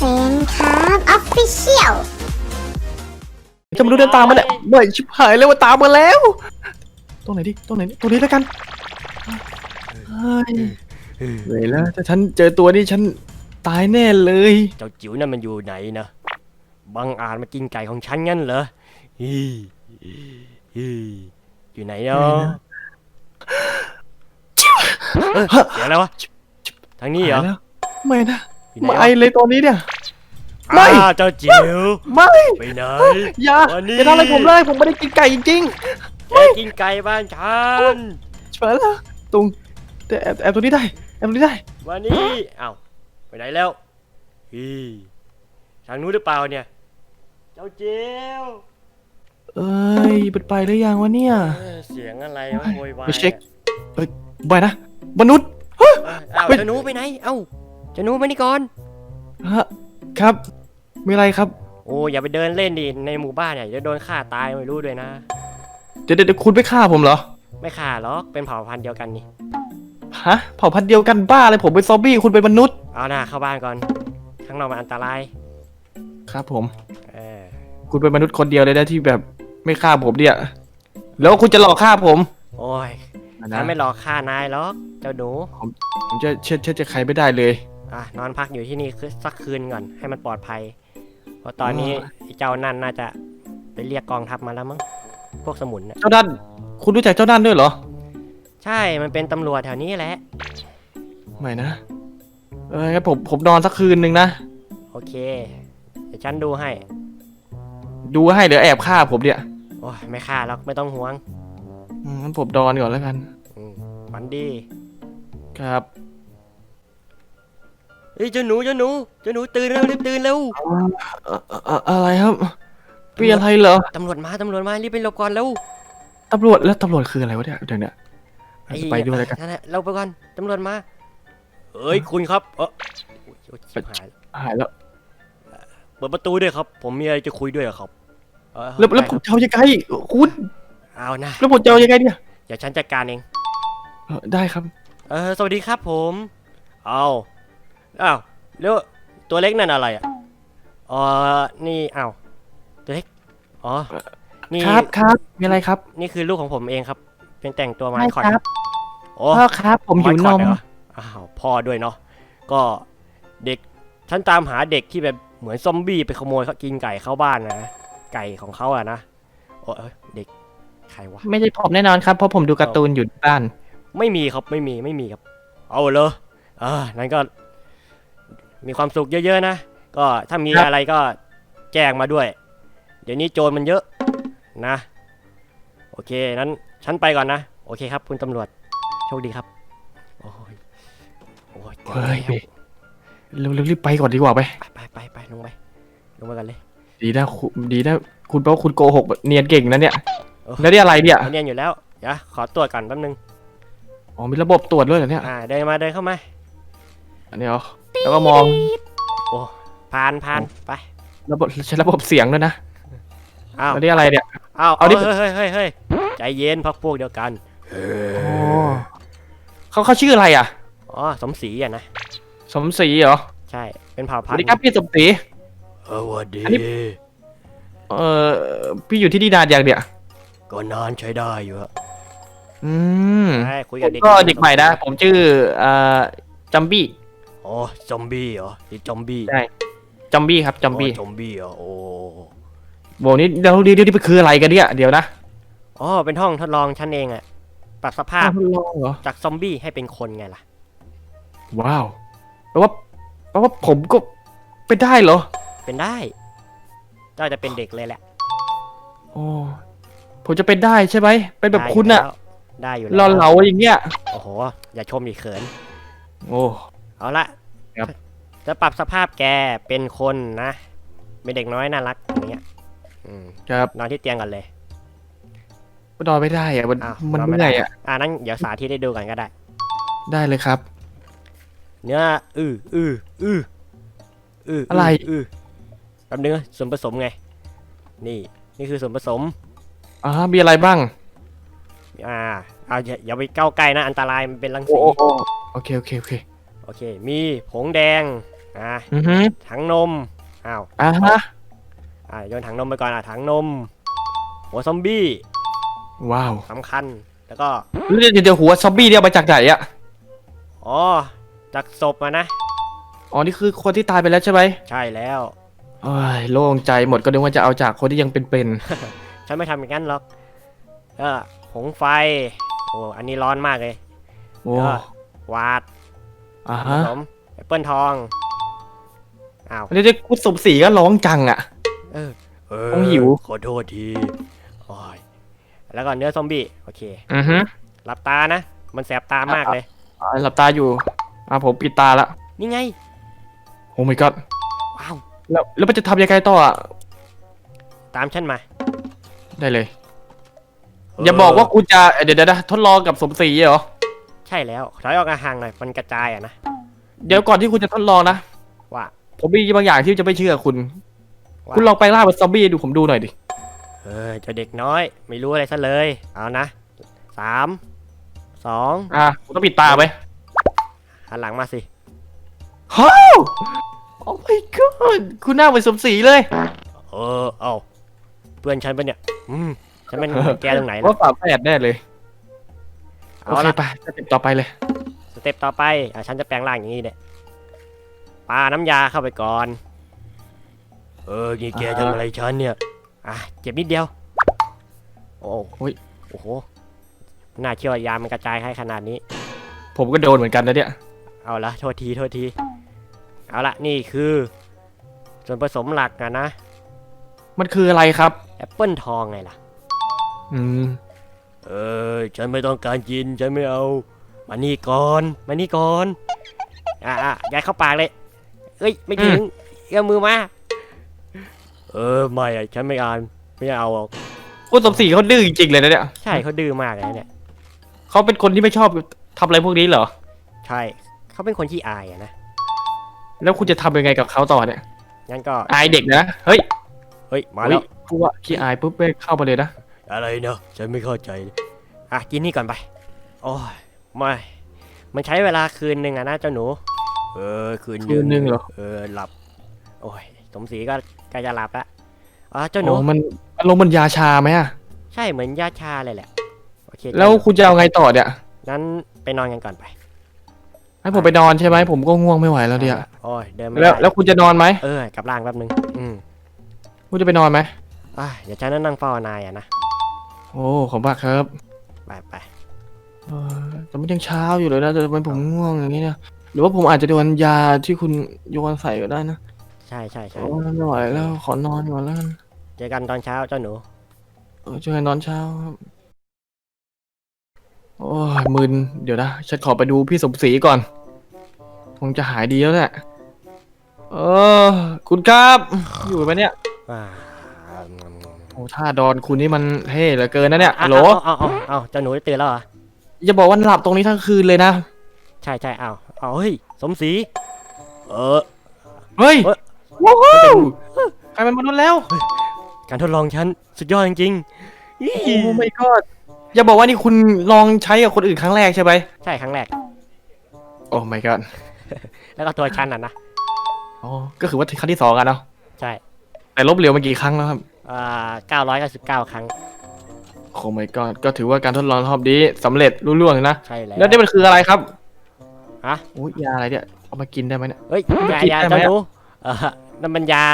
ฟนครับออฟฟิเชียลจะมาดูเดินตามมันเนี่ยเมื่อยชิบหายเลยว่าตามมาแล้วตรงไหนดิตรงไหนดิตรงนี้แล้วกันเฮ้ยเหนื่อยแล้วถ้าฉันเจอตัวนี้ฉันตายแน่เลย เจ้าจิ๋วนั่นมันอยู่ไหนนะบังอาจมากินไก่ของฉันงั้นเหรอฮีฮีอยู่ไหนเนาะเอ้ยเสียงอะไรวะทางนี้เหรอหายแล้วไม่นะอยู่ไหนไม่วะเลยตอนนี้เนี่ย ไม่ อ้าวเจ้าจิ๋วไม่ไปไหนอย่าวันนี้อย่าทำอะไรผมเลยผมไม่ได้กินไก่จริงแกกินไก่บ้านฉันๆเฉยแล้วตรงแต่แอบแอบตรงนี้ได้แอบตรงนี้ได้ วันนี้อ้าวไปไหนแล้วฮีทางนู้นหรือเปล่าเนี่ย เจ้าจิ๋วเอ้ยมันไปหรือยังวะเนี่ยเอ้ยเสียงอะไรวะโวยวายไปเช็คเอ้ยไปนะมนุษย์เอ้ยอ้าวเฮ้ยเจ้าหนูไปไหน เอ้าเจ้าหนูมานี่ก่อน ฮะครับ มีอะไรครับ โอ้อย่าไปเดินเล่นดิในหมู่บ้านเนี่ยจะโดนฆ่าตายไม่รู้ด้วยนะเดี๋ยวเดี๋ยวเดี๋ยวคุณไปฆ่าผมเหรอ ไม่ฆ่าหรอกเป็นเผ่าพันธุ์เดียวกันนี่ฮะเผ่าพันธุ์เดียวกันบ้าเลยผมเป็นซอมบี้คุณเป็นมนุษย์ เอาหน้าเข้าบ้านก่อนข้างนอกมันอันตรายครับผม เออคุณเป็นมนุษย์คนเดียวเลยนะที่แบบไม่ฆ่าผมเนี่ย แล้วคุณจะหลอกฆ่าผมโอ้ยนะฉันไม่หลอกฆ่านายหรอกเจ้าหนูผมจะเชื่อเชื่อใจใครไม่ได้เลย อะนอนพักอยู่ที่นี่คือสักคืนก่อนให้มันปลอดภัย เพราะตอนนี้ไอ้เจ้านั่นน่าจะไปเรียกกองทัพมาแล้วมั้งพวกสมุนน่ะเจ้าด้าน คุณรู้จักเจ้าด้านด้วยเหรอ ใช่มันเป็นตำรวจแถวนี้แหละ ไม่นะ เอองั้นผมผมนอนสักคืนหนึ่งนะ โอเค เดี๋ยวฉันดูให้ดูให้เดี๋ยวแอบฆ่าผมเนี่ยโอ้ยไม่ฆ่าหรอกไม่ต้องห่วงอืมงั้นผมนอนก่อนแล้วกัน อืมฝันดี ครับเฮ้ยเจ้าหนูเจ้าหนูเจ้าหนูตื่นเร็วรีบตื่นเร็วเอ่อเอ่อเอ่ออะไรครับมีอะไรเหรอตำรวจมาตำรวจมารีบไปหลบก่อนเร็วตำรวจแล้วตำรวจคืออะไรวะเนี่ยเดี๋ยวเนี่ยเราจะไปด้วยแล้วกันนั่นแหละเราไปก่อนตำรวจมาเอ้ยคุณครับเอออุ๊ยโอ๊ยชิบหายหายแล้วเปิดประตูด้วยครับ ผมมีอะไรจะคุยด้วยอะครับเออแล้วแล้วไปผมครับจะเอายังไงคุณเอานะแล้วผมจะเอายังไงเนี่ยเดี๋ยวฉันจัดการเองเออได้ครับ เออสวัสดีครับผม เอา อ้าวแล้วตัวเล็กนั่นอะไรอะอ๋อนี่อ้าวตัวเล็กอ๋อนี่ครับครับมีอะไรครับนี่คือลูกของผมเองครับ เป็นแต่งตัวมาใช่คอดครับโอ้พ่อครับ ผมหิวนมไคอดเหรออ้าวพ่อด้วยเนาะก็เด็กฉันตามหาเด็กที่แบบเหมือนซอมบี้ไปขโมยเขากินไก่เข้าบ้านนะไก่ของเขาอะนะโอ้ยเด็กใครวะไม่ใช่ผมแน่นอนครับ เพราะผมดูการ์ตูนอยู่บ้าน ไม่มีครับไม่มีไม่มีครับ เอาเลยเออนั้นก็ มีความสุขเยอะๆนะ ก็ถ้ามีครับอะไรก็แจ้งมาด้วย เดี๋ยวนี้โจรมันเยอะนะ โอเคนั้นฉันไปก่อนนะ โอเคครับ คุณตำรวจ โชคดีครับ โอ้ยโอ้ยเฮ้ยเร็วเร็วรีบไปก่อนดีกว่าไปไป ไปไปไปลงไปลงไปกันเลย ดีนะคุณดีนะคุณเพราะคุณโกหกเนียนเก่งนะเนี่ยเออแล้วนี่อะไรเนี่ยเอาเนียนอยู่แล้วเดี๋ยวขอตรวจก่อนแป๊บนึง อ๋อมีระบบตรวจด้วยเหรอเนี่ย อ่าเดินมาเดินเข้ามา อันนี้เหรอแล้วก็มองโอ้ผ่านผ่านไประบบใช้ระบบเสียงด้วยนะอ้าวแล้วนี่อะไรเนี่ย อ้าวเอาดิเฮ้ยเฮ้ยเฮ้ยเฮ้ยใจเย็นพักพวกเดียวกันอ๋อเขาเขาชื่ออะไรอะ อ๋อสมศรีอะนะสมศรีเหรอใช่เป็นเผ่าสพัวันสธุ์ดีครับพี่สมศรี เออวัสดีอันนี้ เอ่อพี่อยู่ที่นี่นานอย่างเดียวก็นานใช้ได้อยู่ฮะอืมใช่คุยกับเด็กก็เด็กใหม่นะ ผมชื่อเอ่อจัมบี้ อ๋อซอมบี้เหรอนี่ซอมบี้ใช่จัมบี้ครับจัมบี้อ๋อซอมบี้เหรอโอ้โบนี่เดี๋ยวเดี๋ยวเดี๋ยวนี่มันคืออะไรกันเนี่ยเดี๋ยวนะอ๋อเป็นห้องทดลองชั้นเองอะปรับสภาพทดลองเหรอจากซอมบี้ให้เป็นคนไงล่ะ ว้าวแปลว่าแปลว่าผมก็ไปได้เหรอเป็นได้ก็จะเป็นเด็กเลยแหละโอ้ผมจะเป็นได้ใช่ไหมเป็นแบบได้ยู่คุณอะแล้วได้อยู่หล่อเหลาอย่างเงี้ยโอ้โหอย่าชมดิเขิน โอ้ เอาละครับ จะปรับสภาพแกเป็นคนนะ เป็นเด็กน้อยน่ารักอย่างเงี้ยอืมครับนอนที่เตียงก่อนเลย นอนไม่ได้อะมันอ้าวมันนเมื่ไได้ อยอะอ่านั้นเดี๋ยวสาธิตให้ดูกันก็ได้ ได้เลยครับ เนื้ออืออืออืออืออะไร อือแป๊บนึงนะส่วนผสมไง นี่ นี่คือส่วนผสม อ่ามีอะไรบ้างอ่าเอาอย่าอย่าไปเก้าวใกล้นะ อันตรายมันเป็นรังโอ้สี โอ้โอ้โอเคโอเคโอเคโอเค มีผงแดง อะอือฮึถังนม อ้าว อ่าฮะอะโยนถังนมไปก่อน อะถังนม หัวซอมบี้ว้าวสำคัญ แล้วก็แล้วเดี๋ยวเดี๋ยวหัวซอมบี้เนี่ยเอามาจากไหนอะอ๋อจากศพมานะ อ๋อนี่คือคนที่ตายไปแล้วใช่ไหมใช่แล้ว โอ้ยโล่งใจหมดก็นึกว่าจะเอาจากคนที่ยังเป็นฉันไม่ทำอย่างนั้นหรอกเออหงไฟ โอ้ อันนี้ร้อนมากเลยๆโอ้แล้วก็วาด อ่าผฮะสมแอปเปิลทองอ้าวอันนี้ได้คุดสมศรีก็ร้องจังอะเออคงหิว ขอโทษทีโอ้ยแล้วก็เนื้อซอมบี้ โอเค อือฮึหลับตานะ มันแสบตามากเลย อ่าหลับตาอยู่อ่าผมปิดตาละนี่ไง โอ้ my god ว้าว แล้วแล้วมันจะทำยังไงต่ออะตามฉันมาได้เลย อย่าบอกว่าคุณจะเดี๋ยวเดี๋ยวนะทดลองกับสมศรีเหรอ ใช่แล้วถอยออกห่างๆหน่อยมันกระจายอะนะเดี๋ยวก่อนที่คุณจะทดลองนะ ว่าผมมีบางอย่างที่จะไม่เชื่อคุณ ว่าคุณลองไปล่าเป็นซอมบี้ดูผมดูหน่อยดิ เออเจ้าเด็กน้อย ไม่รู้อะไรซะเลย เอานะสามสองอะคุณต้องปิดตาไหมหันหลังมาสิ ฮ้าวโอ้ my god คุณหน้าเหมือนสมศรีเลย เออเอาเพื่อนฉันปะเนี่ย อืมฉันเป็น แกตรงไหนว่านะฝาแฝดแน่เลย โอเอาเคละไปสเต็ปต่อไปเลย สเต็ปต่อไปอะฉันจะแปลงร่างอย่างนี้เนี่ยปาน้ำยาเข้าไปก่อน เออนี่แกอ่า ทำอะไรฉันเนี่ย อะ เจ็บนิดเดียว โอ้โอ้ย โอ้โหน่าเชื่อว่ายามันกระจายให้ขนาดนี้ ผมก็โดนเหมือนกันนะเนี่ย เอาละโทษที โทษที เอาละนี่คือ ส่วนผสมหลักอะนะมันคืออะไรครับ แอปเปิลทองไงล่ะ อืม เออฉันไม่ต้องการกิน ฉันไม่เอา มานี่ก่อน มานี่ก่อน อะอะย้ายเข้าปากเลย เอ้ย ไม่ถึงเอื้อมมือมา เออ ไม่อะฉันไม่อ่าน ไม่เอาหรอกคุณสมศรีเขาดื้อจริงๆเลยนะเนี่ยใช่เขาดื้อมากเลยนะเนี่ย เขาเป็นคนที่ไม่ชอบทำอะไรพวกนี้เหรอ ใช่ เขาเป็นคนที่อายอะนะ แล้วคุณจะทำยังไงกับเขาต่อเนี่ยงั้นก็ อายเด็กนะ เฮ้ยเฮ้ย มาแล้วเฮ้ยพูดว่าขี้อายปุ๊บไปเข้าไปเลยนะ อะไรเนาะฉันไม่เข้าใจเลยอะกินนี่ก่อนไปโอ้ยไม่มันใช้เวลาคืนหนึ่งอะนะเจ้าหนู เออคืนคืนหนึ่งเหรอ เออหลับ โอ้ยสมศรีก็ใกล้จะหลับละอ๋อเจ้าหนู อ๋อมันอารมณ์มันยาชาไหมอะใช่เหมือนยาชาเลยแหละโอเคแล้วคุณจะเอาไงต่อเนี่ยงั้นไปนอนกันก่อนไปให้ผมไปนอนใช่ไหมผมก็ง่วงไม่ไหวแล้วเนี่ยโอ้ยเดินไม่แล้วได้แล้วคุณจะนอนไหมเออกลับร่างแป๊บนึงอืมคุณจะไปนอนไหมอะเดี๋ยวฉันนั่งเฝ้านายอะนะ โอ้ขอบคุณครับไปไปเออแต่มันยังเช้าอยู่เลยนะแต่ทำไมผมง่วงอย่างนี้เนี่ยหรือว่าผมอาจจะโดนยาที่คุณโยนใส่ก็ได้นะใช่ใช่ใช่โอ้ยไม่ไหวแล้วขอนอนก่อนแล้วกันเจอกันตอนเช้าเจ้าหนู เออเจอกันตอนเช้าครับโอ้ยมึนเดี๋ยวนะฉันขอไปดูพี่สมศรีก่อน คงจะหายดีแล้วแหละเออ คุณครับ อยู่ไหมเนี่ย อ่าโอ้ท่าดอนคุณนี่มันเท่เหลือเกินนะเนี่ยอะฮัลโหลเอาเอาเอาเอาเจ้าหนูตื่นแล้วเหรอ อย่าบอกว่าหลับตรงนี้ทั้งคืนเลยนะ ใช่ใช่เอาเอาเฮ้ย สมศรี เออ เฮ้ยเฮ้ย ว้าวกลายเป็นมนุษย์แล้ว การทดลองฉันสุดยอดจริงๆอี้โอ้ my god อย่าบอกว่านี่คุณลองใช้กับคนอื่นครั้งแรกใช่ไหมใช่ครั้งแรก โอ้ my god แล้วก็ตัวฉันอะนะ อ๋อก็คือว่าครั้งที่สองกันเนาะใช่ แต่ลบเหลวมากี่ครั้งแล้วครับอ่า เก้าร้อยเก้าสิบเก้าครั้ง โอ้ my god ก็ถือว่าการทดลองรอบนี้สำเร็จรุ่ล่วงเลยนะ ใช่แล้วแล้วนี่มันคืออะไรครับฮะอุ้ยยาอะไรเนี่ยเอามากินได้ไหมเนี่ย เฮ้ยมันยากินยาได้ไหมเจ้าหนูเออนั่นมันยา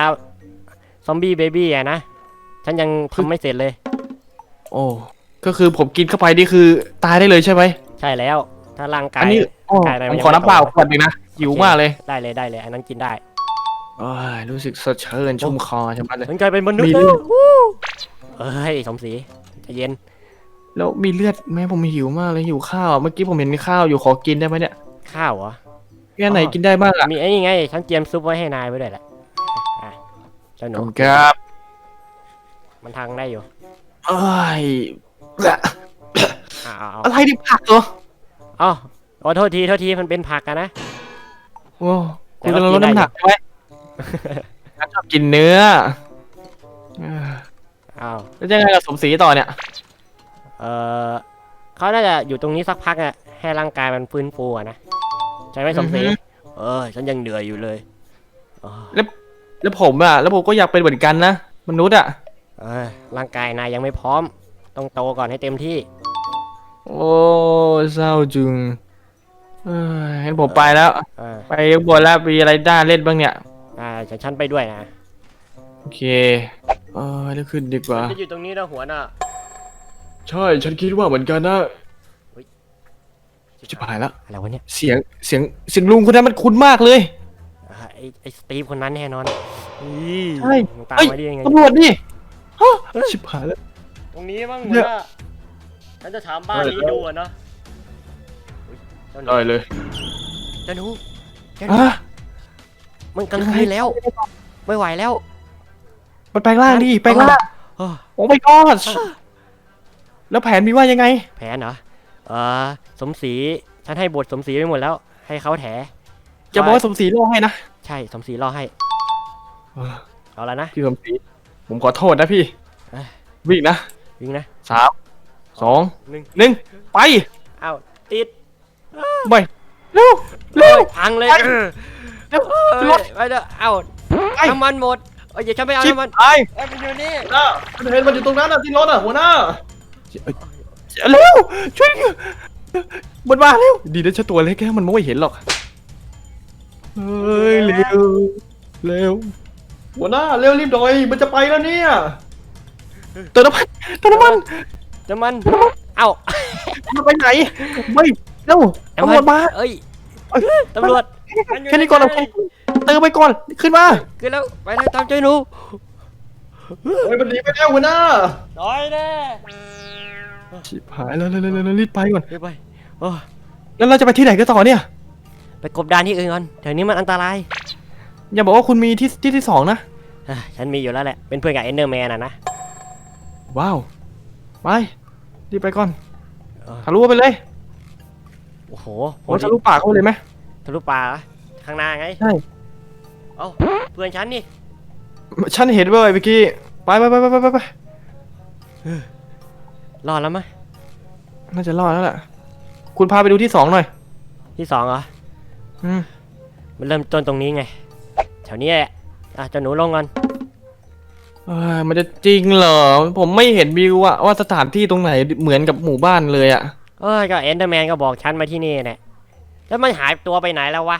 ซอมบี้เบบี้อะนะ ฉันยังทำไม่เสร็จเลย โอ้ ก็คือผมกินเข้าไปนี่คือตายได้เลยใช่ไหม ใช่แล้ว ถ้าร่างกาอัยนนี้โอ้กายอะไรผมันมยังขอไม่น้ำเปล่าโตขวดหนึงนะหิวมากเลย ได้เลยได้เลย อันนั้นกินได้ โอ้ยรู้สึกสดชื่นชุ่มคอใช่ไหมเลย มันกลายเป็นมนุษย์มีแล้เลืวอดวู้เอ้ยสมศรีใจเย็นแล้วมีเลือดไหมผมหิวมากเลยหิวข้าวอะเมื่อกี้ผมเห็นมีข้าวอยู่ขอกินได้ไหมเนี่ยข้าวเหรอ แค่ไหนอ๋อ กินได้บ้างอะมีไอ้นี่ไงฉันเตรียมซุปไว้ให้นายไว้ด้วยแหละอะเจ้าหขนูอบคุณครับมันทางได้อยู่เอ้ยอ่าเอาเอาอะไรดิผักเหรอเอาขอโทษทีโทษทีมันเป็นผักอะนะ โอ้คุณแต่กำลัว่างลดกินได้น้ำหนักใช่ไหม ฉันชอบกินเนื้อเออเอาแล้วจะยังไงกับสมศรีต่อเนี่ย เออเขาน่าจะอยู่ตรงนี้สักพักอะให้ร่างกายมันฟื้นฟูอะนะใช่ไหมสมศรีอือฮึ เออฉันยังเหนื่อยอยู่เลยอ๋อแล้วผมอะแล้วผมก็อยากเป็นเหมือนกันนะมนุษย์อะเออร่างกายนายยังไม่พร้อม ต้องโตก่อนให้เต็มที่ โอ้เศร้าจึงเอองั้นผมไปแล้วอ่าไปข้างบนแล้วมีอะไรน่าเล่นบ้างเนี่ย อ่าฉันฉันไปด้วยนะโอเคเออเดี๋ยวขึ้นดีกว่า จะอยู่ตรงนี้นะหัวหน้าใช่ฉันคิดว่าเหมือนกันนะชิบหายแล้วอะไรวะเนี่ยเสียงเสียงเสียงลุงคนนั้นมันคุ้นมากเลยอ่าไอไอสตีฟคนนั้นแน่นอนอีใช่มึงตามเฮ้ยมาได้ยังไง ตำรวจนี่ฮะชิบหายแล้ว ตรงนี้บ้างเนี่หัวยหน้าฉันจะถามบ้านนี้ดูอะเนาะอุ๊ยเจ้าหนูได้เลยเจ้าหนูเจ้าหนูอะ มันกลางคืนแล้ว ไม่ไหวแล้วมันแปลงร่างดิแปลงร่างเออโอ้ my god แล้วแผนมีว่ายังไง แผนเหรอเออสมศรีฉันให้บทสมศรีไปหมดแล้ว ให้เขาแถจะบอกว่าสมศรีโลกให้นะใช่สมศรีล่อให้เออเอาละนะพี่สมศรีผมขอโทษนะพี่เอ้ยวิ่งนะวิ่งนะสามสองหนึ่งหนึ่งไปเอาติดไปเร็วเร็วพังเลยไปเออเร็วเอ้ยรถไปเด้อเอาไปน้ำมันหมดเอ้ยอย่าฉันไปเอาชิบน้ำมันหายเอ้ยมันอยู่นี่หัวหน้าเห็นมันอยู่ตรงนั้นอะที่รถอะหัวหน้าเร็วช่วยบนมาเร็วดีนะฉันตัวเล็กแค่มันไม่เห็นหรอกเฮ้ยเร็วเร็วหัวหน้าเร็วรีบหน่อยมันจะไปแล้วเนี่ยเติมน้ำมันเติมน้ำมันน้ำมันเอ้ามันไปไหนไม่เร็วตำรวจมาเอ้ยเอ้ยตำรวจ มัยู่แค่นี้ก่อนใเราเติมไปก่อนขึ้นมาขึ้นแล้วไปเลยตามใจหนูเฮ้ยมันหนีไปแล้วหัวหน้าน้อยแน่ชิบหายแล้วเร็วๆๆรีบไปก่อนไปไปโอ้แล้วเราจะไปที่ไหนกันต่อเนี่ย ไปกบดานที่อื่นก่อนแถวนี้มันอันตราย อย่าบอกว่าคุณมีที่ที่ที่สองนะเอ้ยฉันมีอยู่แล้วแหละ เป็นเพื่อนกับเอนเดอร์แมนอะนะ ว้าว ไป รีบไปก่อนเออทะลุไปเลย โอ้โหโอ้ทะลุปากเข้าไปเลยไหม ทะลุป่าเหรอข้างหน้าไงใช่ เอ้าเพื่อนฉันนี่ฉันเห็นเว้ยเมื่อกี้ไปไปไปไปไปไปรอดแล้วมั้ยน่าจะรอดแล้วแหละคุณพาไปดูที่สองหน่อย ที่สองเหรออืมมันเริ่มต้นตรงนี้ไงแถวนี้แหละอะเจ้าหนูลงก่อนเอ้ยมันจะจริงเหรอ ผมไม่เห็นวิวอะว่าสถานที่ตรงไหนเหมือนกับหมู่บ้านเลยอะเอ้ยก็เอนเดอร์แมนก็บอกฉันมาที่นี่แหละ แล้วมันหายตัวไปไหนแล้ววะ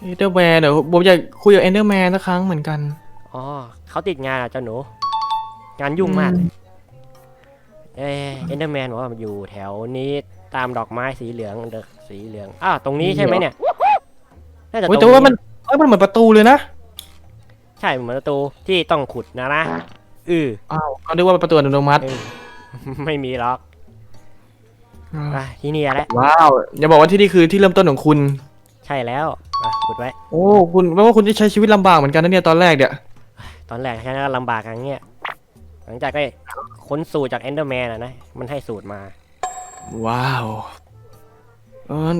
เอเดอร์แมนเดี๋ยวผมอยากคุยกับเอนเดอร์แมนสักครั้งเหมือนกันอ๋อเขาติดงานอะเจ้าหนู งานยุ่งมากเอเอนเดอร์แมนบอกว่ามันอยู่แถวนี้ตามดอกไม้สีเหลืองเดอกสีเหลืองอ้าวตรงนี้ใช่ไหมเนี่ยน่าจะตโอ้ยรงแต่ว่ามันนี้เอ้ยมันเหมือนประตูเลยนะใช่เหมือนประตูที่ต้องขุดนะนะอืออ้าวเขาเรียกว่าประตูอัตโนมัติ เออ ไม่มีหรอก อะที่นี่แหละว้าวอย่าบอกว่าที่นี่คือที่เริ่มต้นของคุณ ใช่แล้วอะขุดไว้ โอ้คุณแปลว่าคุณจะใช้ชีวิตลำบากเหมือนกันนะเนี่ยตอนแรกเนี่ยตอนแรกฉันก็ลำบากอย่างเงี้ยหลังจากได้ค้นสูตรจากเอนเดอร์แมนอะนะ มันให้สูตรมาว้าวเออ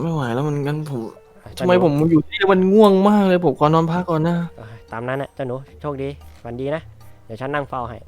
ไม่ไหวแล้วมันงั้นผมอะทำไมผมอยู่ที่นี่มันง่วงมากเลยผมขอนอนพักก่อนนะ เออตามนั้นนะเจ้าหนูโชคดี วันดีนะ เดี๋ยวฉันนั่งเฝ้าให้